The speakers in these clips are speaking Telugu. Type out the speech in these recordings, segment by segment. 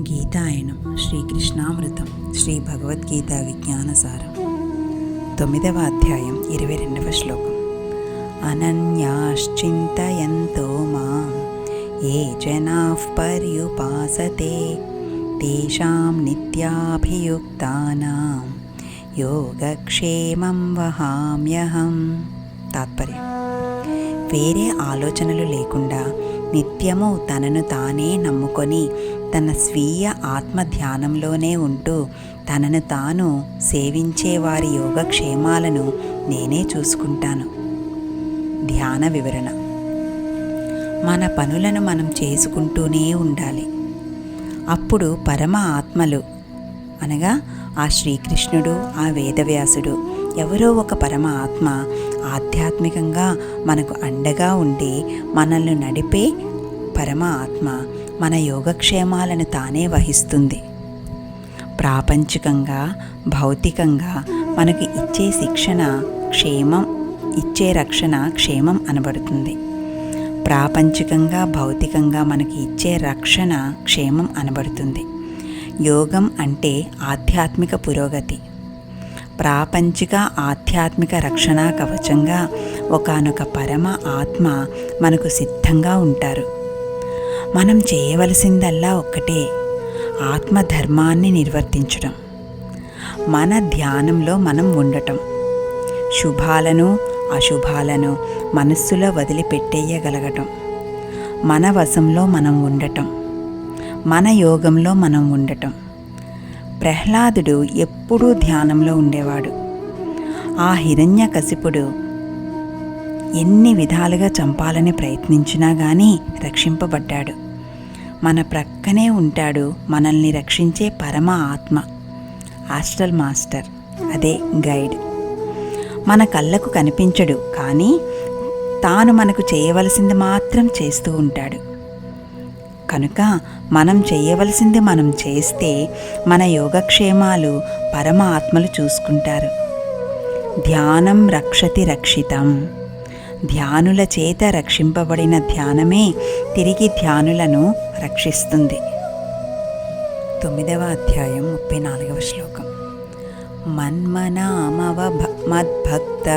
గీతాయనం శ్రీకృష్ణామృతం శ్రీ భగవద్గీత విజ్ఞానసారం. తొమ్మిదవ అధ్యాయం ఇరవై రెండవ శ్లోకం. అనన్యాశ్చింతయంతో మాం ఏ జనా పర్యుపాసతే తేషాం నిత్యాభియుక్తానాం యోగక్షేమం వహామ్యహం. తాత్పర్యం. వేరే ఆలోచనలు లేకుండా నిత్యము తనను తానే నమ్ముకొని తన స్వీయ ఆత్మ ధ్యానంలోనే ఉంటూ తనను తాను సేవించే వారి యోగక్షేమాలను నేనే చూసుకుంటాను. ధ్యాన వివరణ. మన పనులను మనం చేసుకుంటూనే ఉండాలి. అప్పుడు పరమ ఆత్మలు అనగా ఆ శ్రీకృష్ణుడు ఆ వేదవ్యాసుడు ఎవరో ఒక పరమ ఆత్మ ఆధ్యాత్మికంగా మనకు అండగా ఉండి మనల్ని నడిపే పరమాత్మ మన యోగక్షేమాలను తానే వహిస్తుంది. ప్రాపంచికంగా భౌతికంగా మనకు ఇచ్చే శిక్షణ క్షేమం ఇచ్చే రక్షణ క్షేమం అనబడుతుంది. ప్రాపంచికంగా భౌతికంగా మనకి ఇచ్చే రక్షణ క్షేమం అనబడుతుంది. యోగం అంటే ఆధ్యాత్మిక పురోగతి. ప్రాపంచిక ఆధ్యాత్మిక రక్షణ కవచంగా ఒకనొక పరమ ఆత్మ మనకు సిద్ధంగా ఉంటారు. మనం చేయవలసిందల్లా ఒక్కటే ఆత్మధర్మాన్ని నిర్వర్తించడం. మన ధ్యానంలో మనం ఉండటం. శుభాలను అశుభాలను మనస్సులో వదిలిపెట్టేయగలగటం. మన వశంలో మనం ఉండటం. మన యోగంలో మనం ఉండటం. ప్రహ్లాదుడు ఎప్పుడూ ధ్యానంలో ఉండేవాడు. ఆ హిరణ్య కసిపుడు ఎన్ని విధాలుగా చంపాలని ప్రయత్నించినా కానీ రక్షింపబడ్డాడు. మన ప్రక్కనే ఉంటాడు మనల్ని రక్షించే పరమ ఆత్మ హాస్టల్ మాస్టర్ అదే గైడ్. మన కళ్ళకు కనిపించడు కానీ తాను మనకు చేయవలసింది మాత్రం చేస్తూ ఉంటాడు. కనుక మనం చేయవలసింది మనం చేస్తే మన యోగక్షేమాలు పరమ ఆత్మలు చూసుకుంటారు. ధ్యానం రక్షతి రక్షితం. ధ్యానుల చేత రక్షింపబడిన ధ్యానమే తిరిగి ధ్యానులను రక్షిస్తుంది. తొమ్మిదవ అధ్యాయం ముప్పై నాలుగవ శ్లోకం. మన్మనామవ మద్భక్త.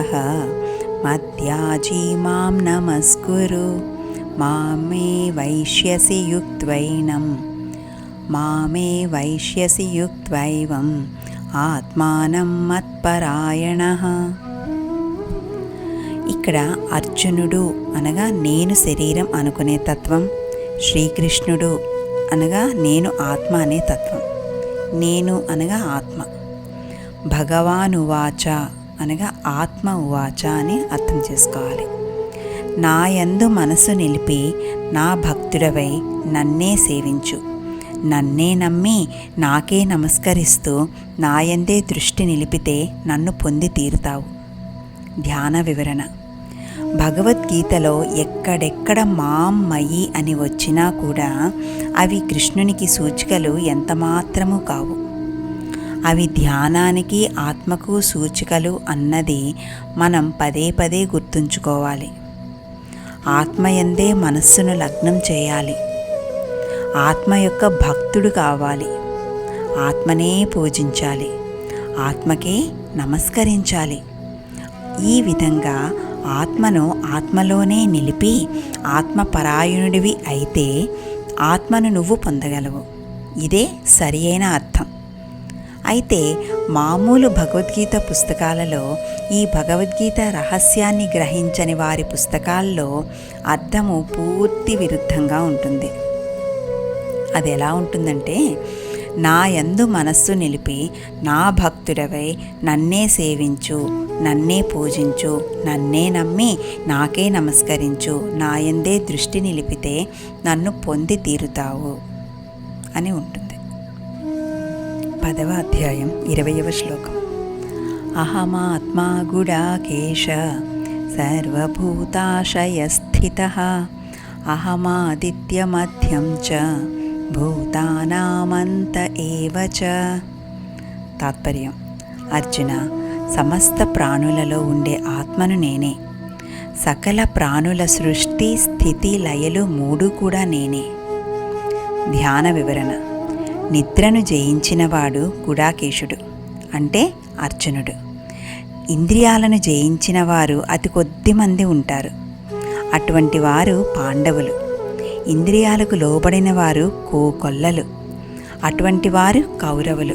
మధ్యాజీ మాం నమస్కురు. మామే వైష్యసి యుక్త్వైనం. మామే వైష్యసి యుక్త్వైవం. ఆత్మానం మత్పరాయణ. ఇక్కడ అర్జునుడు అనగా నేను శరీరం అనుకునే తత్వం శ్రీకృష్ణుడు అనగా నేను ఆత్మ అనే తత్వం నేను అనగా ఆత్మ. భగవాన్ ఉవాచ అనగా ఆత్మ ఉవాచ అని అర్థం చేసుకోవాలి. నా యందు మనసు నిలిపి నా భక్తుడవై నన్నే సేవించు. నన్నే నమ్మి నాకే నమస్కరిస్తూ నాయందే దృష్టి నిలిపితే నన్ను పొంది తీరుతావు. ధ్యాన వివరణ. భగవద్గీతలో ఎక్కడెక్కడ మాం మయి అని వచ్చినా కూడా అవి కృష్ణునికి సూచికలు ఎంతమాత్రము కావు. అవి ధ్యానానికి ఆత్మకు సూచికలు అన్నది మనం పదే పదే గుర్తుంచుకోవాలి. ఆత్మయందే మనస్సును లగ్నం చేయాలి. ఆత్మ యొక్క భక్తుడు కావాలి. ఆత్మనే పూజించాలి. ఆత్మకే నమస్కరించాలి. ఈ విధంగా ఆత్మను ఆత్మలోనే నిలిపి ఆత్మపరాయణుడివి అయితే ఆత్మను నువ్వు పొందగలవు. ఇదే సరియైన అర్థం. అయితే మామూలు భగవద్గీత పుస్తకాలలో ఈ భగవద్గీత రహస్యాన్ని గ్రహించని వారి పుస్తకాల్లో అర్థము పూర్తి విరుద్ధంగా ఉంటుంది. అది ఎలా ఉంటుందంటే నా యందు మనస్సు నిలిపి నా భక్తుడవై నన్నే సేవించు నన్నే పూజించు నన్నే నమ్మి నాకే నమస్కరించు. నాయందే దృష్టి నిలిపితే నన్ను పొంది తీరుతావు అని ఉంటుంది. పదవ అధ్యాయం ఇరవయవ శ్లోకం. అహమాత్మా గుడాకేశ సర్వభూతాశయస్థిత. అహమాదిత్యమధ్యం చ భూతానామంత ఏవ చ. తాత్పర్యం. అర్జున సమస్త ప్రాణులలో ఉండే ఆత్మను నేనే. సకల ప్రాణుల సృష్టి స్థితి లయలు మూడు కూడా నేనే. ధ్యాన వివరణ. నిద్రను జయించినవాడు గుడాకేశుడు అంటే అర్జునుడు. ఇంద్రియాలను జయించిన వారు అతి కొద్ది మంది ఉంటారు. అటువంటి వారు పాండవులు. ఇంద్రియాలకు లోబడిన వారు కోకొల్లలు. అటువంటి వారు కౌరవులు.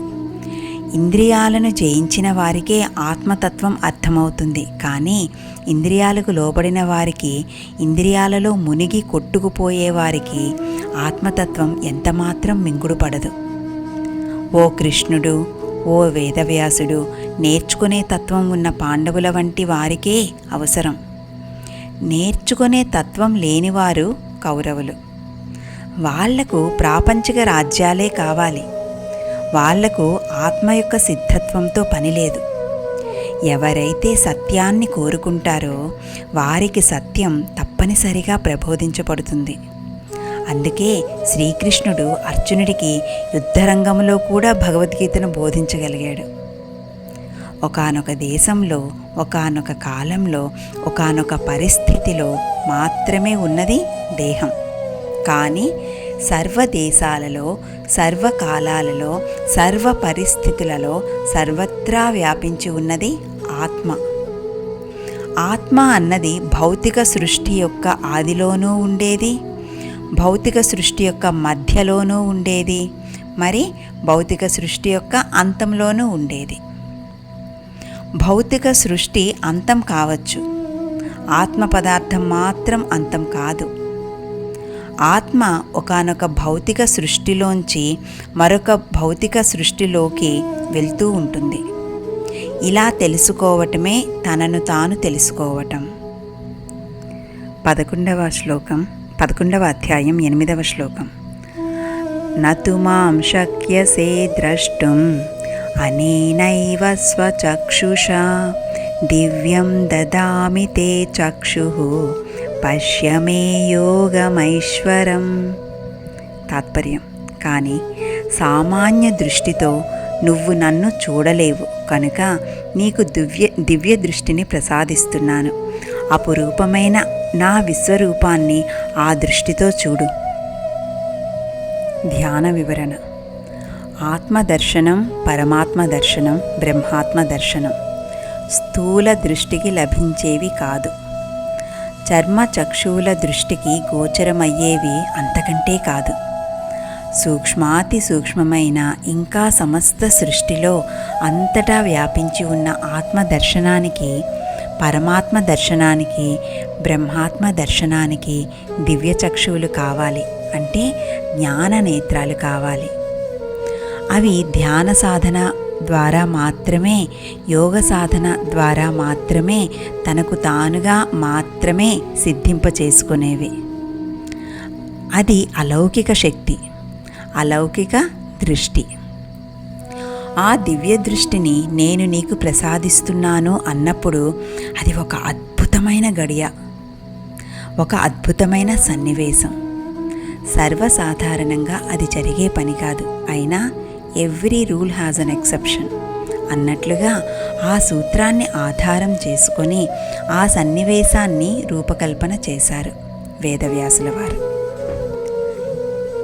ఇంద్రియాలను జయించిన వారికే ఆత్మతత్వం అర్థమవుతుంది. కానీ ఇంద్రియాలకు లోబడిన వారికి ఇంద్రియాలలో మునిగి కొట్టుకుపోయే వారికి ఆత్మతత్వం ఎంతమాత్రం మింగుడుపడదు. ఓ కృష్ణుడు ఓ వేదవ్యాసుడు నేర్చుకునే తత్వం ఉన్న పాండవుల వంటి వారికే అవసరం. నేర్చుకునే తత్వం లేనివారు కౌరవులు. వాళ్ళకు ప్రాపంచిక రాజ్యాలే కావాలి. వాళ్ళకు ఆత్మ యొక్క సిద్ధత్వంతో పని లేదు. ఎవరైతే సత్యాన్ని కోరుకుంటారో వారికి సత్యం తప్పనిసరిగా ప్రబోధించబడుతుంది. అందుకే శ్రీకృష్ణుడు అర్జునుడికి యుద్ధరంగంలో కూడా భగవద్గీతను బోధించగలిగాడు. ఒకనొక దేశంలో ఒకనొక కాలంలో ఒకనొక పరిస్థితిలో మాత్రమే ఉన్నది దేహం. కానీ సర్వ దేశాలలో సర్వకాలాలలో సర్వ పరిస్థితులలో సర్వత్రా వ్యాపించి ఉన్నది ఆత్మ. ఆత్మ అన్నది భౌతిక సృష్టి యొక్క ఆదిలోనూ ఉండేది భౌతిక సృష్టి యొక్క మధ్యలోనూ ఉండేది మరి భౌతిక సృష్టి యొక్క అంతంలోనూ ఉండేది. భౌతిక సృష్టి అంతం కావచ్చు. ఆత్మ పదార్థం మాత్రం అంతం కాదు. ఆత్మ ఒకనొక భౌతిక సృష్టిలోంచి మరొక భౌతిక సృష్టిలోకి వెళ్తూ ఉంటుంది. ఇలా తెలుసుకోవటమే తనను తాను తెలుసుకోవటం. పదకొండవ శ్లోకం పదకొండవ అధ్యాయం ఎనిమిదవ శ్లోకం. నతు మాం శక్యసే ద్రష్టుం అనేనైవ స్వచక్షుషా దివ్యం దదామి తే చక్షు పశ్యమే యోగమైశ్వరం తాత్పర్యం కానీ సామాన్య దృష్టితో నువ్వు నన్ను చూడలేవు. కనుక నీకు దివ్య దివ్య దృష్టిని ప్రసాదిస్తున్నాను. అపురూపమైన నా విశ్వరూపాన్ని ఆ దృష్టితో చూడు. ధ్యాన వివరణ. ఆత్మదర్శనం పరమాత్మ దర్శనం బ్రహ్మాత్మ దర్శనం స్థూల దృష్టికి లభించేవి కాదు. చర్మ చక్షువుల దృష్టికి గోచరమయ్యేవి అంతకంటే కాదు. సూక్ష్మాతి సూక్ష్మమైన ఇంకా సమస్త సృష్టిలో అంతటా వ్యాపించి ఉన్న ఆత్మ దర్శనానికి పరమాత్మ దర్శనానికి బ్రహ్మాత్మ దర్శనానికి దివ్య చక్షువులు కావాలి అంటే జ్ఞాన నేత్రాలు కావాలి. అవి ధ్యాన సాధన ద్వారా మాత్రమే యోగ సాధన ద్వారా మాత్రమే తనకు తానుగా మాత్రమే సిద్ధింప చేసుకునేవి అది అలౌకిక శక్తి అలౌకిక దృష్టి. ఆ దివ్య దృష్టిని నేను నీకు ప్రసాదిస్తున్నాను అన్నప్పుడు అది ఒక అద్భుతమైన గడియ ఒక అద్భుతమైన సన్నివేశం. సర్వసాధారణంగా అది జరిగే పని కాదు అయినా every rule has an exception. అన్నట్లుగా ఆ సూత్రాన్ని ఆధారం చేసుకొని ఆ సన్నివేశాన్ని రూపకల్పన చేశారు వేదవ్యాసుల వారు.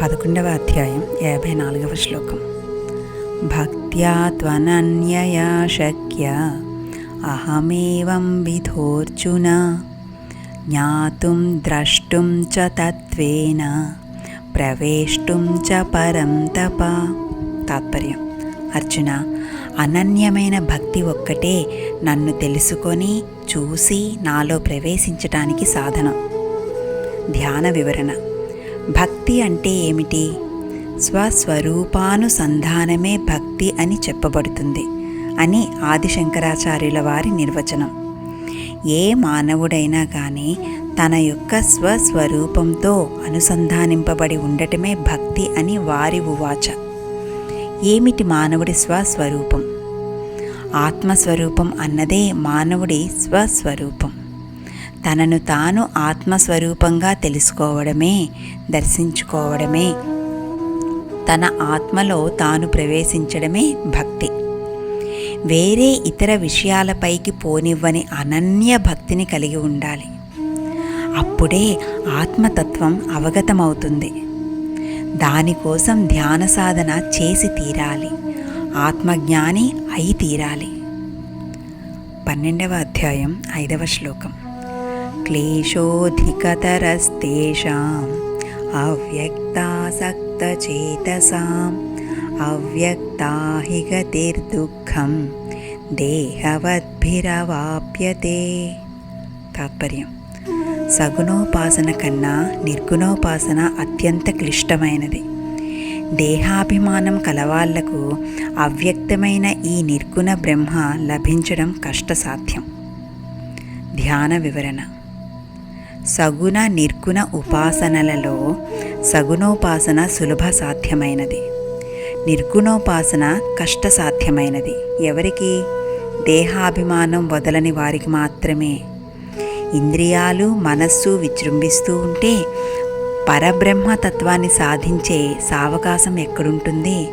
పదకొండవ అధ్యాయం యాభై నాలుగవ శ్లోకం. భక్త్యా త్వనన్యయా శక్య అహమేవం విధోర్జున జ్ఞాతుం ద్రష్టుం చ తత్వేన ప్రవేష్టుం చ పరం తప. తాత్పర్యం. అర్జున అనన్యమైన భక్తి ఒక్కటే నన్ను తెలుసుకొని చూసి నాలో ప్రవేశించటానికి సాధనం. ధ్యాన వివరణ. భక్తి అంటే ఏమిటి? స్వస్వరూపానుసంధానమే భక్తి అని చెప్పబడుతుంది అని ఆదిశంకరాచార్యుల వారి నిర్వచనం. ఏ మానవుడైనా కానీ తన యొక్క స్వస్వరూపంతో అనుసంధానింపబడి ఉండటమే భక్తి అని వారి ఉవాచ. ఏమిటి మానవుడి స్వస్వరూపం? ఆత్మస్వరూపం అన్నదే మానవుడి స్వస్వరూపం. తనను తాను ఆత్మస్వరూపంగా తెలుసుకోవడమే దర్శించుకోవడమే. తన ఆత్మలో తాను ప్రవేశించడమే భక్తి. వేరే ఇతర విషయాలపైకి పోనివ్వని అనన్య భక్తిని కలిగి ఉండాలి. అప్పుడే ఆత్మతత్వం అవగతమవుతుంది. దానికోసం ధ్యాన సాధన చేసి తీరాలి. ఆత్మజ్ఞాని అయి తీరాలి. పన్నెండవ అధ్యాయం ఐదవ శ్లోకం. క్లేశోధికతరస్తేషాం అవ్యక్తాసక్తచేతసాం అవ్యక్తాహిగతిర్దుఃఖం దేహవద్భిరవాప్యతే. తాత్పర్యం. సగుణోపాసన కన్నా నిర్గుణోపాసన అత్యంత క్లిష్టమైనది. దేహాభిమానం కలవాళ్ళకు అవ్యక్తమైన ఈ నిర్గుణ బ్రహ్మ లభించడం కష్టసాధ్యం. ధ్యాన వివరణ. సగుణ నిర్గుణ ఉపాసనలలో సగుణోపాసన సులభ సాధ్యమైనది. నిర్గుణోపాసన కష్టసాధ్యమైనది. ఎవరికి? దేహాభిమానం వదలని వారికి మాత్రమే. ఇంద్రియాలు మనస్సు విజృంభిస్తూ ఉంటే పరబ్రహ్మతత్వాన్ని సాధించే సావకాశం ఎక్కడుంటుంది?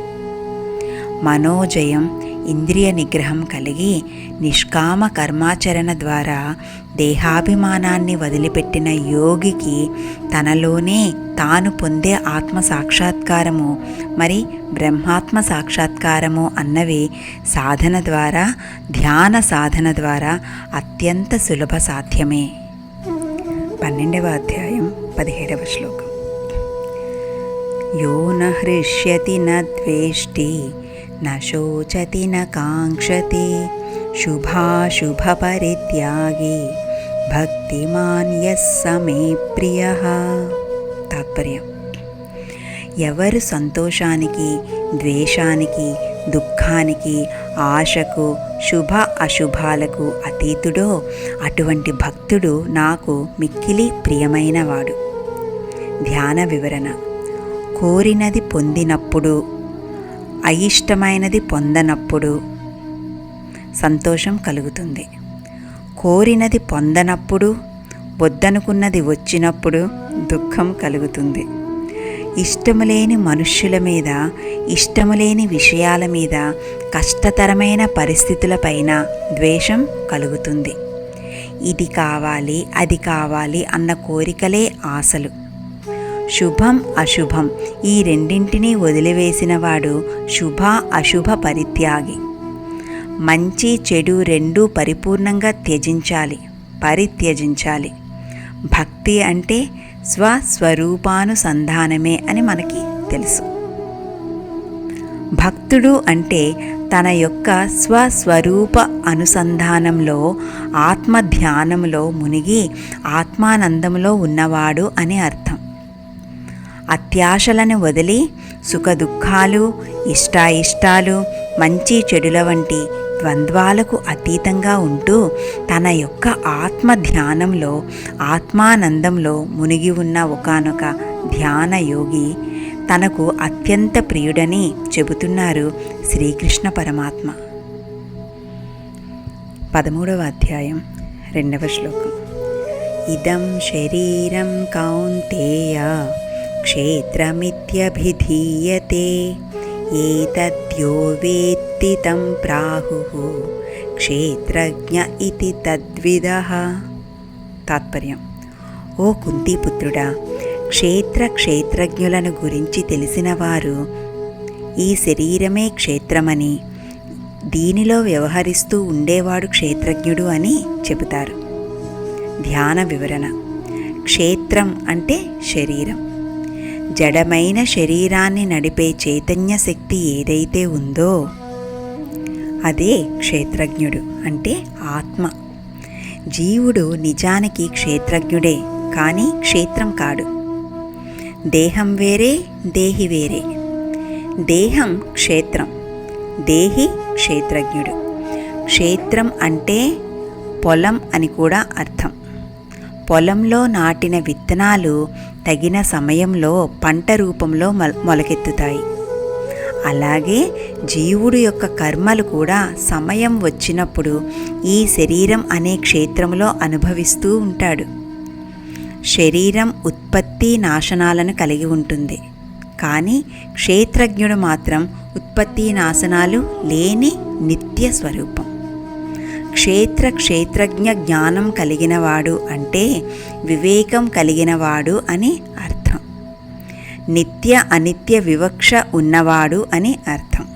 మనోజయం ఇంద్రియ నిగ్రహం కలిగి నిష్కామ కర్మాచరణ ద్వారా దేహాభిమానాన్ని వదిలిపెట్టిన యోగికి తనలోనే తాను పొందే ఆత్మ సాక్షాత్కారము మరి బ్రహ్మాత్మ సాక్షాత్కారము అన్నవి సాధన ద్వారా ధ్యాన సాధన ద్వారా అత్యంత సులభ సాధ్యమే. పన్నెండవ అధ్యాయం పదిహేడవ శ్లోకం. యో న హృష్యతి న ద్వేష్టి న శోచతి న కాంక్షతి శుభాశుభపరిత్యాగి భక్తిమాన్ యస్సమే ప్రియ తాత్పర్యం ఎవరు సంతోషానికి ద్వేషానికి దుఃఖానికి ఆశకు శుభ అశుభాలకు అతీతుడో అటువంటి భక్తుడు నాకు మిక్కిలి ప్రియమైనవాడు. ధ్యాన వివరణ. కోరినది పొందినప్పుడు అయిష్టమైనది పొందనప్పుడు సంతోషం కలుగుతుంది. కోరినది పొందనప్పుడు వద్దనుకున్నది వచ్చినప్పుడు దుఃఖం కలుగుతుంది. ఇష్టము లేని మనుష్యుల మీద ఇష్టము లేని విషయాల మీద కష్టతరమైన పరిస్థితులపైన ద్వేషం కలుగుతుంది. ఇది కావాలి అది కావాలి అన్న కోరికలే ఆశలు. శుభం అశుభం. ఈ రెండింటినీ వదిలివేసినవాడు శుభ అశుభ పరిత్యాగి. మంచి చెడు రెండూ పరిపూర్ణంగా త్యజించాలి పరిత్యజించాలి. భక్తి అంటే స్వస్వరూపానుసంధానమే అని మనకి తెలుసు. భక్తుడు అంటే తన యొక్క స్వస్వరూప అనుసంధానంలో ఆత్మ ధ్యానంలో మునిగి ఆత్మానందంలో ఉన్నవాడు అని అర్థం. అత్యాశలను వదిలి సుఖదుఖాలు ఇష్టాయిష్టాలు మంచి చెడుల వంటి ద్వంద్వాలకు అతీతంగా ఉంటూ తన యొక్క ఆత్మ ధ్యానంలో ఆత్మానందంలో మునిగి ఉన్న ఒకనొక ధ్యాన యోగి తనకు అత్యంత ప్రియుడని చెబుతున్నారు శ్రీకృష్ణ పరమాత్మ. పదమూడవ అధ్యాయం రెండవ శ్లోకం. ఇదం శరీరం కౌంతేయ క్షేత్రమిత్యభిధీయతే ఏతద్యో వేత్తి తం ప్రాహు క్షేత్రజ్ఞ ఇది తద్విద తాత్పర్యం ఓ కుంతిపుత్రుడా క్షేత్ర క్షేత్రజ్ఞులను గురించి తెలిసినవారు ఈ శరీరమే క్షేత్రమని దీనిలో వ్యవహరిస్తూ ఉండేవాడు క్షేత్రజ్ఞుడు అని చెబుతారు. ధ్యాన వివరణ. క్షేత్రం అంటే శరీరం. జడమైన శరీరాన్ని నడిపే చైతన్య శక్తి ఏదైతే ఉందో అదే క్షేత్రజ్ఞుడు అంటే ఆత్మ. జీవుడు నిజానికి క్షేత్రజ్ఞుడే కానీ క్షేత్రం కాడు. దేహం వేరే దేహి వేరే. దేహం క్షేత్రం దేహి క్షేత్రజ్ఞుడు. క్షేత్రం అంటే పొలం అని కూడా అర్థం. పొలంలో నాటిన విత్తనాలు తగిన సమయంలో పంట రూపంలో మొల మొలకెత్తుతాయి. అలాగే జీవుడు యొక్క కర్మలు కూడా సమయం వచ్చినప్పుడు ఈ శరీరం అనే క్షేత్రంలో అనుభవిస్తూ ఉంటాడు. శరీరం ఉత్పత్తి నాశనాలను కలిగి ఉంటుంది. కానీ క్షేత్రజ్ఞుడు మాత్రం ఉత్పత్తి నాశనాలు లేని నిత్య స్వరూపం. క్షేత్ర క్షేత్రజ్ఞ జ్ఞానం కలిగినవాడు అంటే వివేకం కలిగినవాడు అని అర్థం. నిత్య అనిత్య వివక్ష ఉన్నవాడు అని అర్థం.